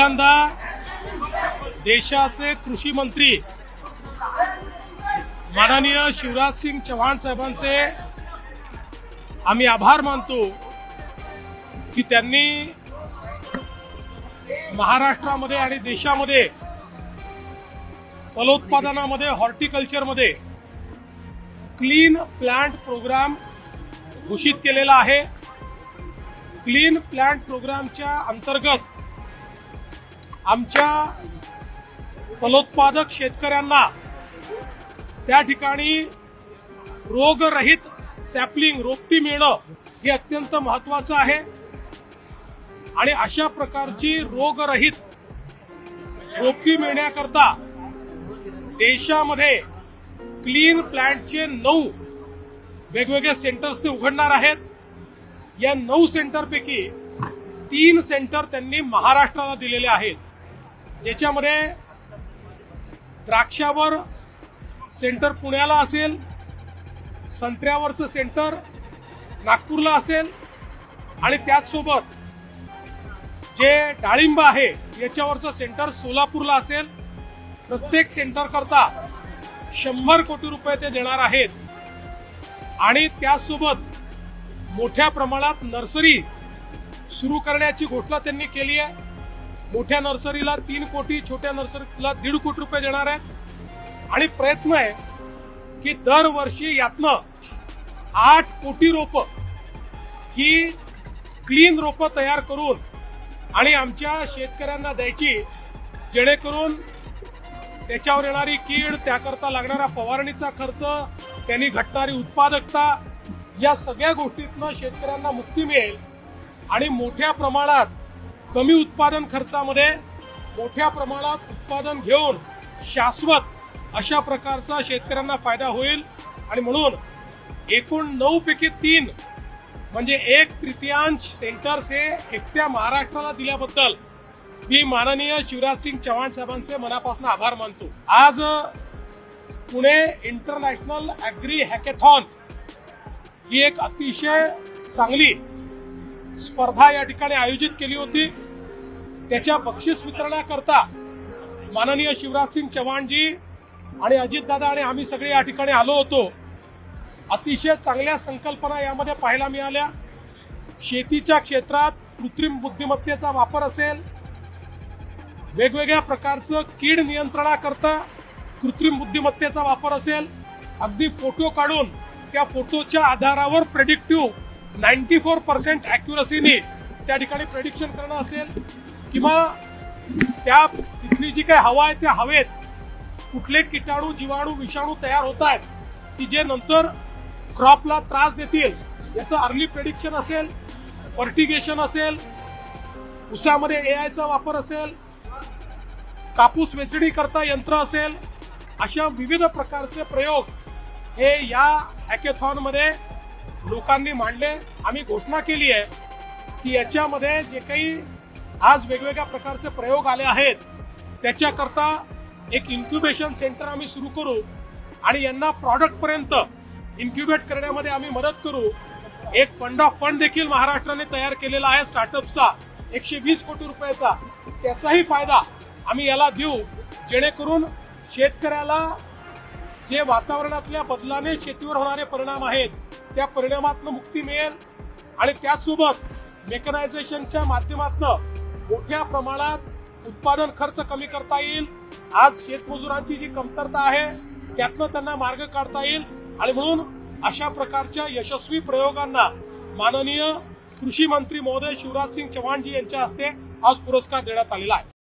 पहिल्यांदा देशाचे कृषी मंत्री माननीय शिवराज सिंग चव्हाण साहेबांचे आम्ही आभार मानतो की त्यांनी महाराष्ट्रामध्ये आणि देशामध्ये फलोत्पादनामध्ये हॉर्टिकल्चरमध्ये क्लीन प्लांट प्रोग्राम घोषित केलेला आहे. क्लीन प्लांट प्रोग्रामच्या अंतर्गत आमच्या फलोत्पादक शेतकऱ्यांना त्या ठिकाणी रोगरहित सॅपलिंग रोपटी मिळणं हे अत्यंत महत्वाचं आहे. आणि अशा प्रकारची रोगरहित रोपटी मिळण्याकरता देशामध्ये क्लीन प्लॅन्टचे नऊ वेगवेगळे सेंटर्स ते उघडणार आहेत. या नऊ सेंटरपैकी तीन सेंटर त्यांनी महाराष्ट्राला दिलेले आहेत. ज्याच्यामध्ये द्राक्षावर सेंटर पुण्याला असेल संत्र्यावरचं सेंटर नागपूरला असेल आणि त्याचसोबत जे डाळिंब आहे याच्यावरचं सेंटर सोलापूरला असेल प्रत्येक सेंटर करता शंभर कोटी रुपये ते देणार आहेत. आणि त्याचसोबत मोठ्या प्रमाणात नर्सरी सुरू करण्याची घोषणा त्यांनी केली आहे. मोठ्या नर्सरीला तीन कोटी छोट्या नर्सरीला दीड कोटी रुपये देणार आहेत आणि प्रयत्न आहे की दरवर्षी यातनं आठ कोटी रोप ही क्लीन रोपं तयार करून आणि आमच्या शेतकऱ्यांना द्यायची जेणेकरून त्याच्यावर येणारी कीड त्याकरता लागणारा फवारणीचा खर्च त्यांनी घटणारी उत्पादकता या सगळ्या गोष्टीतनं शेतकऱ्यांना मुक्ती मिळेल. आणि मोठ्या प्रमाणात कमी उत्पादन खर्चामध्ये मोठ्या प्रमाणात उत्पादन घेऊन शाश्वत अशा प्रकारचा शेतकऱ्यांना फायदा होईल. आणि म्हणून एकूण नऊ पैकी तीन म्हणजे एक तृतीयांश सेंटर्स हे एकट्या महाराष्ट्राला दिल्याबद्दल मी माननीय शिवराज सिंग चव्हाण साहेबांचे मनापासून आभार मानतो. आज पुणे इंटरनॅशनल ॲग्री हॅकेथॉन ही एक अतिशय चांगली स्पर्धा या ठिकाणी आयोजित केली होती. त्याच्या बक्षीस वितरणाकरता माननीय शिवराजसिंग चव्हाणजी आणि अजितदादा आणि आम्ही सगळे या ठिकाणी आलो होतो. अतिशय चांगल्या संकल्पना यामध्ये पाहायला मिळाल्या. शेतीच्या क्षेत्रात कृत्रिम बुद्धिमत्तेचा वापर असेल. वेगवेगळ्या प्रकारचं कीड नियंत्रणाकरता कृत्रिम बुद्धिमत्तेचा वापर असेल. अगदी फोटो काढून त्या फोटोच्या आधारावर प्रेडिक्टिव्ह नाईन्टी फोर पर्सेंट अॅक्युरसीने त्या ठिकाणी प्रेडिक्शन करणं असेल किंवा त्या तिथली जी काही हवा आहे त्या हवेत कुठले किटाणू जीवाणू विषाणू तयार होत आहेत की जे नंतर क्रॉपला त्रास देतील याचं अर्ली प्रेडिक्शन असेल फर्टिगेशन असेल उसामध्ये आयचा वापर असेल कापूस वेचणी करता यंत्र असेल अशा विविध प्रकारचे प्रयोग हे या हॅकेथॉनमध्ये लोकांनी मांडले. आम्ही घोषणा केली आहे. की याच्यामध्ये जे काही आज वेगवेगळ्या प्रकारचे प्रयोग आले आहेत त्याच्याकरता एक इन्क्युबेशन सेंटर आम्ही सुरू करू आणि यांना प्रॉडक्टपर्यंत इन्क्युबेट करण्यामध्ये आम्ही मदत करू. एक फंड ऑफ फंड देखील महाराष्ट्राने तयार केलेला आहे स्टार्टअपचा एकशे वीस कोटी रुपयाचा. त्याचाही फायदा आम्ही याला देऊ जेणेकरून शेतकऱ्याला जे वातावरणातल्या बदलाने शेतीवर होणारे परिणाम आहेत त्या परिणामातनं मुक्ती मिळेल आणि त्याचसोबत मेकनायझेशनच्या माध्यमातून मोठ्या प्रमाणात उत्पादन खर्च कमी करता येईल. आज शेतमजुरांची जी कमतरता आहे त्यातनं त्यांना मार्ग काढता येईल. आणि म्हणून अशा प्रकारच्या यशस्वी प्रयोगांना माननीय कृषी मंत्री महोदय शिवराज सिंग चव्हाणजी यांच्या हस्ते आज पुरस्कार देण्यात आलेला आहे.